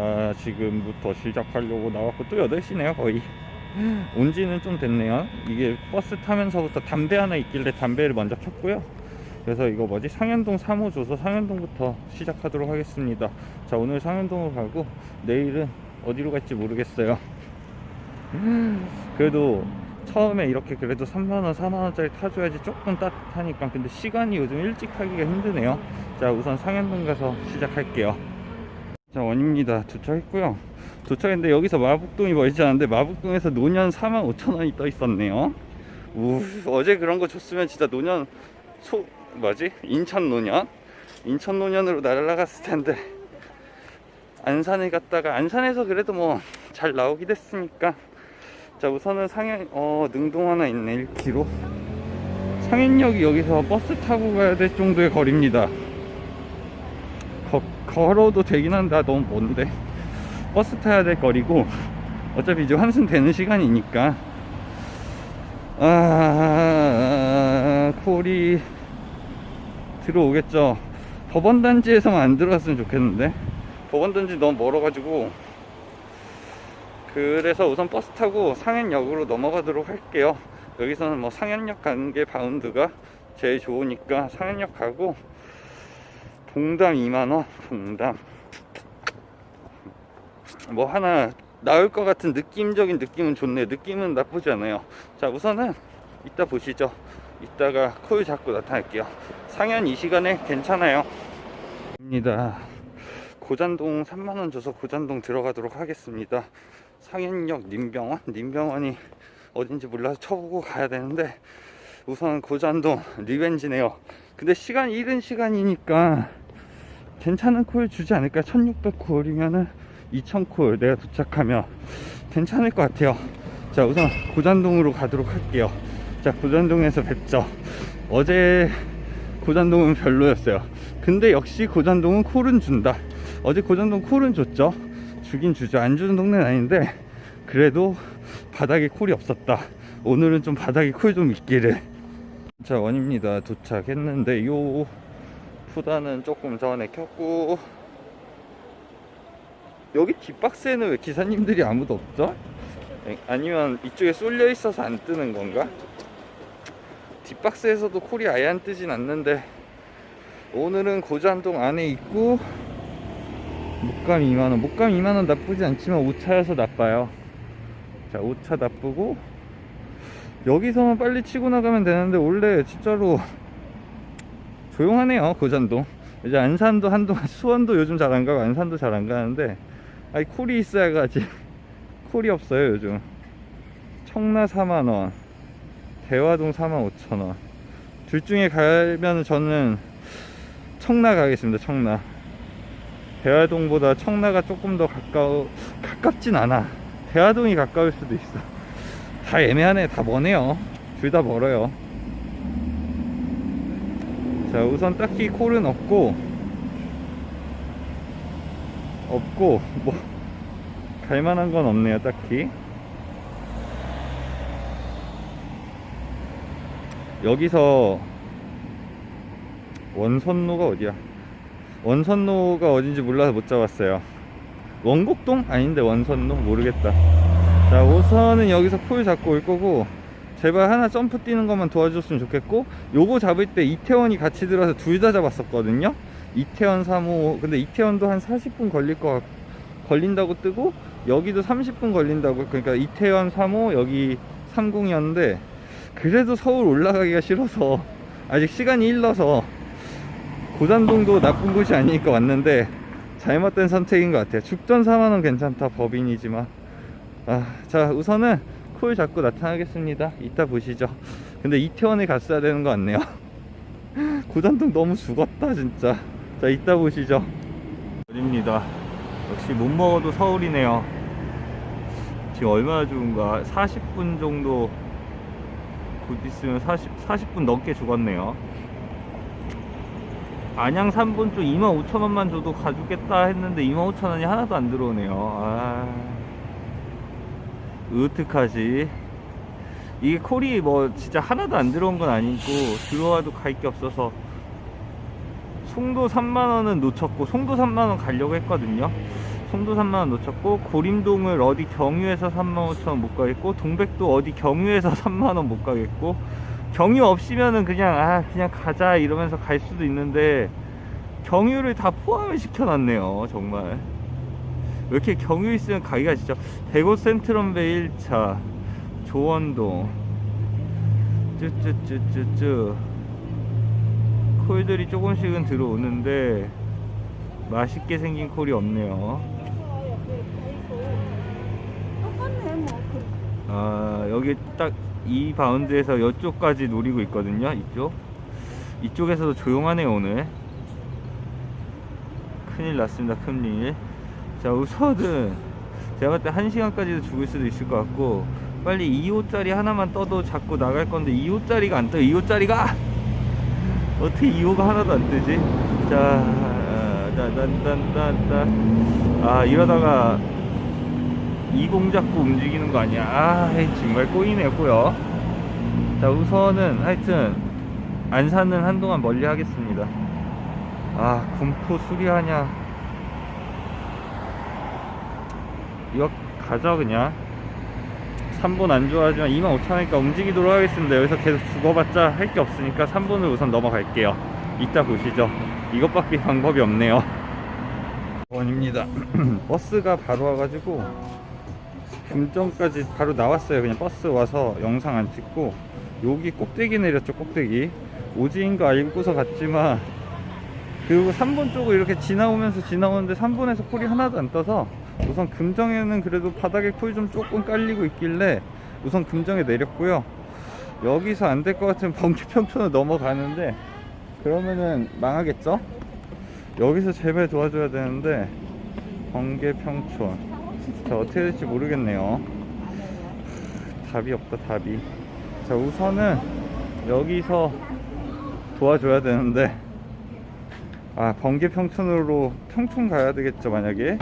아, 지금부터 시작하려고 나왔고 또 8시네요 거의. 온 지는 좀 됐네요. 이게 버스 타면서부터 담배 하나 있길래 담배를 먼저 켰고요. 그래서 이거 뭐지? 상현동 3호 줘서 상현동부터 시작하도록 하겠습니다. 자 오늘 상현동으로 가고 내일은 어디로 갈지 모르겠어요. 그래도 처음에 이렇게 그래도 3만원 4만원짜리 타줘야지 조금 따뜻하니까. 근데 시간이 요즘 일찍 타기가 힘드네요. 자 우선 상현동 가서 시작할게요 자 원입니다. 도착했고요. 도착했는데 여기서 마북동이 멀지 않은데 마북동에서 노년 4만 5천원이 떠 있었네요. 우 어제 그런 거 줬으면 진짜 노년 소 뭐지? 인천 노년 인천 노년으로 날아갔을 텐데. 안산에 갔다가 안산에서 그래도 뭐 잘 나오긴 했으니까. 자 우선은 상현 어 능동 하나 있네 1km 상현역이 여기서 버스 타고 가야 될 정도의 거리입니다 거, 걸어도 되긴 아, 너무 먼데. 버스 타야 될 거리고. 어차피 이제 환승 되는 시간이니까. 아 콜이 들어오겠죠. 법원단지에서만 안 들어왔으면 좋겠는데. 법원단지 너무 멀어가지고. 그래서 우선 버스 타고 상현역으로 넘어가도록 할게요. 여기서는 뭐 상현역 가는 게 바운드가 제일 좋으니까 상현역 가고 봉담 2만원? 봉담. 뭐 하나 나올 것 같은 느낌적인 느낌은 좋네요 느낌은 나쁘지 않아요. 자 우선은 이따 보시죠. 이따가 콜 잡고 나타날게요. 상현 이 시간에 괜찮아요. 입니다. 고잔동 3만원 줘서 고잔동 들어가도록 하겠습니다. 상현역 님병원? 님병원이 어딘지 몰라서 쳐보고 가야 되는데 우선 고잔동 리벤지네요. 근데 시간 이른 시간이니까 괜찮은 콜 주지 않을까? 1600콜이면은 2000콜 내가 도착하면 괜찮을 것 같아요. 자 우선 고잔동으로 가도록 할게요. 자 고잔동에서 뵙죠. 어제 고잔동은 별로였어요. 근데 역시 고잔동은 콜은 준다. 어제 고잔동 콜은 줬죠. 주긴 주죠. 안 주는 동네는 아닌데 그래도 바닥에 콜이 없었다. 오늘은 좀 바닥에 콜 좀 있기를. 자 원입니다. 도착했는데 요 푸다는 조금 전에 켰고 여기 뒷박스에는 왜 기사님들이 아무도 없죠? 에, 아니면 이쪽에 쏠려 있어서 안 뜨는 건가? 뒷박스에서도 콜이 아예 안 뜨진 않는데 오늘은 고잔동 안에 있고 목감 2만원 목감 2만원 나쁘지 않지만 5차여서 나빠요 자 5차 나쁘고 여기서만 빨리 치고 나가면 되는데 원래 진짜로 조용하네요 고잔동 이제 안산도 한동안 수원도 요즘 잘 안 가고 안산도 잘 안 가는데 아니 콜이 있어야 가지. 콜이 없어요 요즘. 청라 4만원 대화동 4만 5천원. 둘 중에 가면 저는 청라 가겠습니다 청라. 대화동보다 청라가 조금 더 가까워 가깝진 않아. 대화동이 가까울 수도 있어. 다 애매하네 다 머네요. 둘 다 멀어요 자 우선 딱히 콜은 없고 없고 뭐 갈만한 건 없네요 딱히 여기서 원선로가 어디야 원선로가 어딘지 몰라서 못 잡았어요 원곡동? 아닌데 원선로? 모르겠다 자 우선은 여기서 콜 잡고 올 거고 제발 하나 점프 뛰는 것만 도와줬으면 좋겠고 요거 잡을 때 이태원이 같이 들어서 둘 다 잡았었거든요. 이태원 3호 근데 이태원도 한 40분 걸릴 거 같- 걸린다고 뜨고 여기도 30분 걸린다고 그러니까 이태원 3호 여기 30이었는데 그래도 서울 올라가기가 싫어서 아직 시간이 일러서 고잔동도 나쁜 곳이 아니니까 왔는데 잘못된 선택인 것 같아요. 죽전 4만원 괜찮다 법인이지만. 아, 자 우선은 콜 잡고 나타나겠습니다. 이따 보시죠. 근데 이태원에 갔어야 되는 것 같네요. 고잔동 너무 죽었다 진짜. 자 이따 보시죠. 어딥니다. 역시 못 먹어도 서울이네요. 지금 얼마나 좋은가? 40분 정도 곧 있으면 40, 40분 넘게 죽었네요. 안양 3분 쪽 25,000원만 줘도 가주겠다 했는데 25,000원이 하나도 안 들어오네요. 아 으특하지. 이게 콜이 뭐 진짜 하나도 안 들어온 건 아니고 들어와도 갈 게 없어서 송도 3만원은 놓쳤고 송도 3만원 가려고 했거든요. 송도 3만원 놓쳤고 고림동을 어디 경유에서 3만 5천원 못 가겠고 동백도 어디 경유에서 3만원 못 가겠고 경유 없이면은 그냥 아 그냥 가자 이러면서 갈 수도 있는데 경유를 다 포함을 시켜놨네요 정말 왜 이렇게 경유 있으면 가기가 진짜 대구 센트럼베 1차 조원동 쭈쭈쭈쭈쭈 콜들이 조금씩은 들어오는데 맛있게 생긴 콜이 없네요. 뭐. 그아 여기 딱 이 바운드에서 이쪽까지 노리고 있거든요 이쪽. 이쪽에서도 조용하네요 오늘. 큰일 났습니다 큰일 자 우선은 제가 봤을 때 1시간까지도 죽을 수도 있을 것 같고 빨리 2호짜리 하나만 떠도 자꾸 나갈 건데 2호짜리가 안 떠요 2호짜리가 어떻게 2호가 하나도 안 뜨지? 자 딴딴딴딴딴. 아 이러다가 이공 잡고 움직이는 거 아니야. 아 정말 꼬이네요 꼬여. 자 우선은 하여튼 안산은 한동안 멀리 하겠습니다. 아 군포 수리하냐 이거 가자 그냥. 3분 안 좋아하지만 25,000원이니까 움직이도록 하겠습니다. 여기서 계속 죽어봤자 할 게 없으니까 3분을 우선 넘어갈게요. 이따 보시죠. 이것밖에 방법이 없네요. 원입니다. 버스가 바로 와가지고 금정까지 바로 나왔어요. 그냥 버스 와서 영상 안 찍고 여기 꼭대기 내렸죠. 꼭대기. 오지인 거 알고서 갔지만 그리고 3번 쪽을 이렇게 지나오면서 지나오는데 3번에서 콜이 하나도 안 떠서 우선 금정에는 그래도 바닥에 콜이 좀 조금 깔리고 있길래 우선 금정에 내렸고요. 여기서 안 될 것 같으면 번개 평촌을 넘어가는데 그러면은 망하겠죠? 여기서 제발 도와줘야 되는데 번개 평촌 자 어떻게 될지 모르겠네요 답이 없다 답이 자 우선은 여기서 도와줘야 되는데 아 번개 평촌으로 평촌 가야 되겠죠 만약에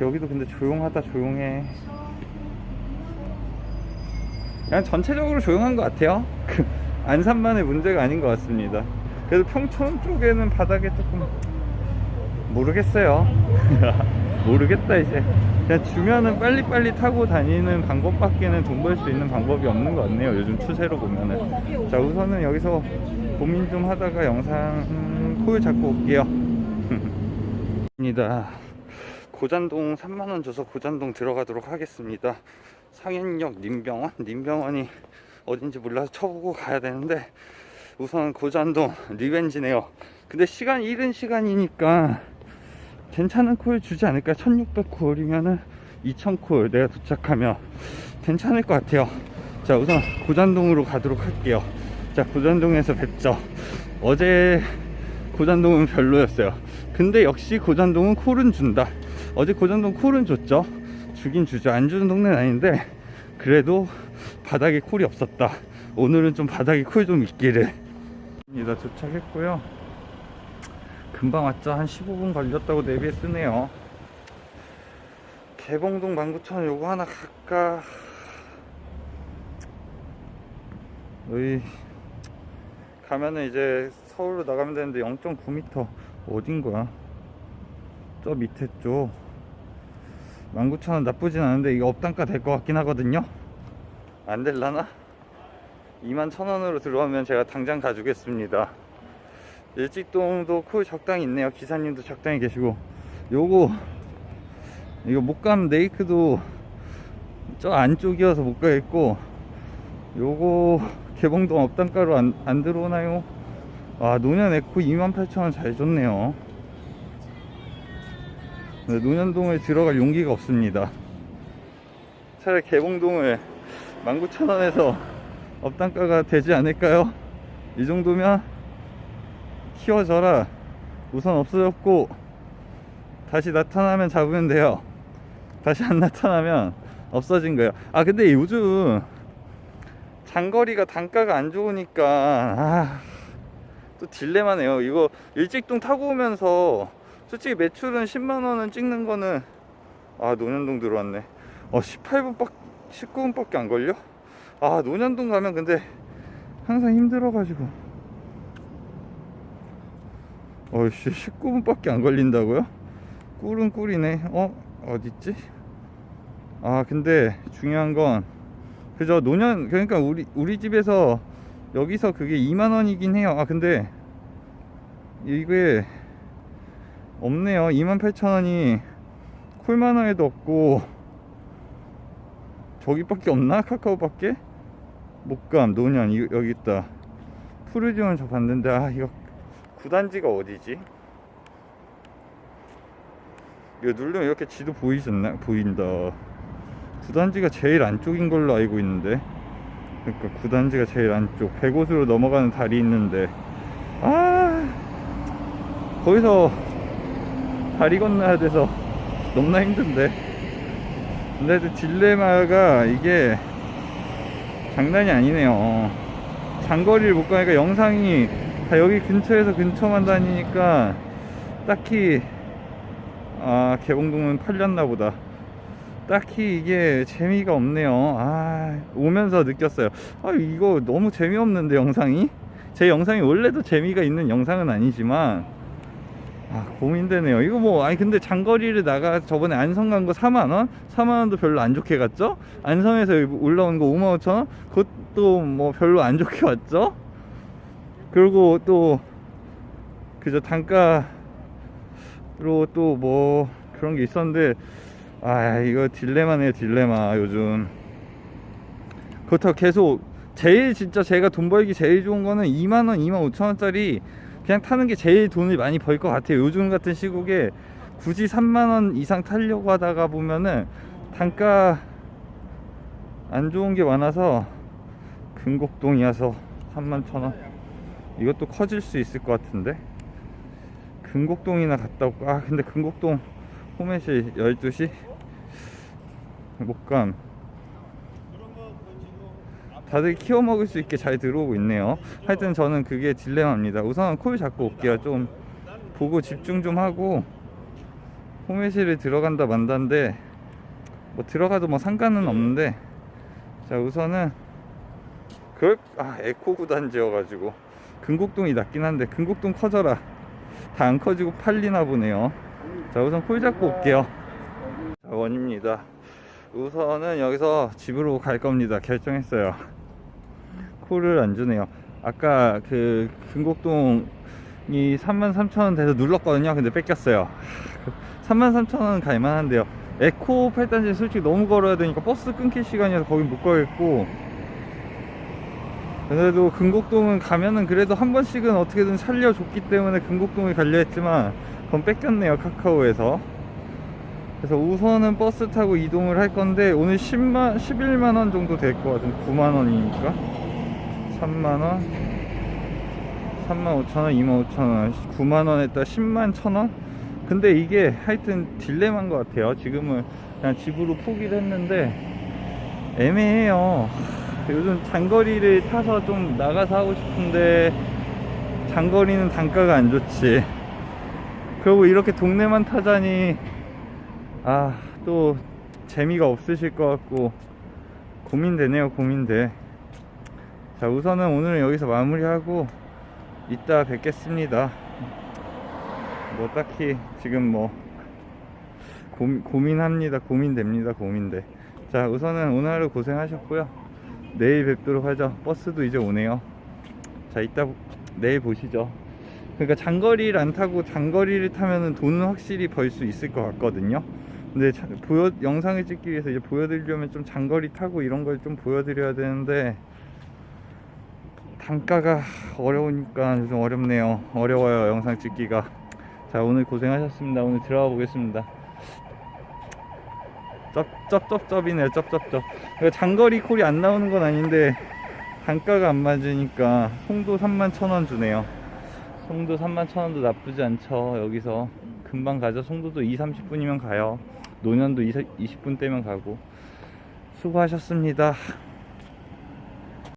여기도 근데 조용하다 조용해. 그냥 전체적으로 조용한 것 같아요. 그 안산만의 문제가 아닌 것 같습니다. 그래도 평촌 쪽에는 바닥에 조금 모르겠어요. 모르겠다 이제. 그냥 주면은 빨리빨리 타고 다니는 방법밖에는 돈 벌 수 있는 방법이 없는 것 같네요 요즘 추세로 보면은. 자 우선은 여기서 고민 좀 하다가 영상 콜 잡고 올게요. 입니다 고잔동 3만원 줘서 고잔동 들어가도록 하겠습니다. 상현역 님병원? 님병원이 어딘지 몰라서 쳐보고 가야 되는데 우선 고잔동 리벤지네요. 근데 시간 이른 시간이니까 괜찮은 콜 주지 않을까 1600콜이면은 2000콜 내가 도착하면 괜찮을 것 같아요. 자 우선 고잔동으로 가도록 할게요. 자 고잔동에서 뵙죠. 어제 고잔동은 별로였어요. 근데 역시 고잔동은 콜은 준다 어제 고잔동 콜은 줬죠. 주긴 주죠. 안 주는 동네는 아닌데 그래도 바닥에 콜이 없었다. 오늘은 좀 바닥에 콜 좀 있기를. 입니다 도착했고요. 금방 왔죠. 한 15분 걸렸다고 내비에 쓰네요. 개봉동 19,000원 요거 하나 갈까? 여기 가면은 이제 서울로 나가면 되는데 0.9m 어딘 거야 저 밑에 쪽. 19,000원 나쁘진 않은데 이거 업단가 될 것 같긴 하거든요. 안 될라나? 21,000원으로 들어오면 제가 당장 가주겠습니다. 일직동도 콜 적당히 있네요. 기사님도 적당히 계시고. 요거 이거 목감 네이크도 저 안쪽이어서 못 가겠고 요거 개봉동 업단가로 안, 안 들어오나요? 아 노년 에코 28,000원 잘 줬네요 네, 노년동을 들어갈 용기가 없습니다. 차라리 개봉동을 19,000원에서 업단가가 되지 않을까요? 이 정도면 키워져라. 우선 없어졌고 다시 나타나면 잡으면 돼요. 다시 안 나타나면 없어진 거예요. 아 근데 요즘 장거리가 단가가 안 좋으니까 아, 또 딜레마네요. 이거 일직동 타고 오면서 솔직히 매출은 10만원은 찍는 거는 아 노년동 들어왔네 어 18분 19분밖에 안 걸려? 아 노년동 가면 근데 항상 힘들어가지고 어이씨 19분밖에 안 걸린다고요? 꿀은 꿀이네 어? 어딨지? 아 근데 중요한 건 그저 노년 그러니까 우리 우리 집에서 여기서 그게 2만 원이긴 해요 아 근데 이게 없네요. 2만 8천 원이 쿨만화에도 없고 저기밖에 없나? 카카오밖에? 목감. 노년 이, 여기 있다. 푸르지온 저 봤는데 아 이거 구단지가 어디지? 이거 누르면 이렇게 지도 보이잖나? 보인다. 구단지가 제일 안쪽인 걸로 알고 있는데. 그러니까 구단지가 제일 안쪽 100옷으로 넘어가는 다리 있는데. 아 거기서 다리 건너야 돼서 너무나 힘든데. 근데 그 딜레마가 이게 장난이 아니네요. 장거리를 못 가니까 영상이 다 여기 근처에서 근처만 다니니까 딱히 아 개봉동은 팔렸나 보다. 딱히 이게 재미가 없네요. 아 오면서 느꼈어요. 아 이거 너무 재미없는데 영상이? 제 영상이 원래도 재미가 있는 영상은 아니지만 아 고민되네요 이거 뭐 아니 근데 장거리를 나가 저번에 안성 간 거 4만원? 4만원도 별로 안 좋게 갔죠? 안성에서 올라온 거 5만 5천원? 그것도 뭐 별로 안 좋게 왔죠? 그리고 또 그저 단가로 또 뭐 그런 게 있었는데 아 이거 딜레마네요 딜레마 요즘 그렇다고 계속 제일 진짜 제가 돈 벌기 제일 좋은 거는 2만원 2만 5천원짜리 그냥 타는 게 제일 돈을 많이 벌 것 같아요. 요즘 같은 시국에 굳이 3만원 이상 타려고 하다가 보면은 단가 안 좋은 게 많아서 금곡동이어서 3만 천원. 이것도 커질 수 있을 것 같은데? 금곡동이나 갔다 올까? 아 근데 금곡동 호메시 12시? 목감 다들 키워 먹을 수 있게 잘 들어오고 있네요. 하여튼 저는 그게 딜레마입니다. 우선 콜 잡고 올게요. 좀 보고 집중 좀 하고 호메시를 들어간다 만다인데 뭐 들어가도 뭐 상관은 없는데 자 우선은 그걸 아 에코 구단지여 가지고 금곡동이 낫긴 한데 금곡동 커져라. 다 안 커지고 팔리나 보네요. 자 우선 콜 잡고 올게요. 자 원입니다. 우선은 여기서 집으로 갈 겁니다. 결정했어요 콜을 안 주네요. 아까 그 금곡동이 33,000원 돼서 눌렀거든요. 근데 뺏겼어요. 33,000원 갈만한데요. 에코 8단지 솔직히 너무 걸어야 되니까 버스 끊길 시간이어서 거긴 못 가겠고. 그래도 금곡동은 가면은 그래도 한 번씩은 어떻게든 살려줬기 때문에 금곡동을 가려 했지만 그건 뺏겼네요 카카오에서. 그래서 우선은 버스 타고 이동을 할 건데 오늘 10만 11만 원 정도 될 것 같은 9만 원이니까 3만 원? 3만 5천 원 2만 5천 원 9만 원에다 10만 천 원? 근데 이게 하여튼 딜레마인 것 같아요. 지금은 그냥 집으로 포기를 했는데 애매해요. 요즘 장거리를 타서 좀 나가서 하고 싶은데 장거리는 단가가 안 좋지. 그리고 이렇게 동네만 타자니 아 또 재미가 없으실 것 같고 고민되네요 고민돼 자 우선은 오늘은 여기서 마무리하고 이따 뵙겠습니다. 뭐 딱히 지금 뭐 고, 고민합니다. 고민됩니다. 고민돼. 자 우선은 오늘 하루 고생하셨고요. 내일 뵙도록 하죠. 버스도 이제 오네요. 자 이따 보- 내일 보시죠. 그러니까 장거리를 안 타고 장거리를 타면은 돈은 확실히 벌 수 있을 것 같거든요. 근데 자- 보여 영상을 찍기 위해서 이제 보여드리려면 좀 장거리 타고 이런 걸 좀 보여드려야 되는데 단가가 어려우니까 좀 어렵네요. 어려워요 영상 찍기가. 자 오늘 고생하셨습니다. 오늘 들어가 보겠습니다. 쩝쩝쩝쩝이네요 쩝쩝쩝. 장거리 콜이 안 나오는 건 아닌데 단가가 안 맞으니까 송도 3만 천원 주네요. 송도 3만 천원도 나쁘지 않죠 여기서. 금방 가죠? 송도도 2, 30분이면 가요. 노년도 20, 20분 떼면 가고. 수고하셨습니다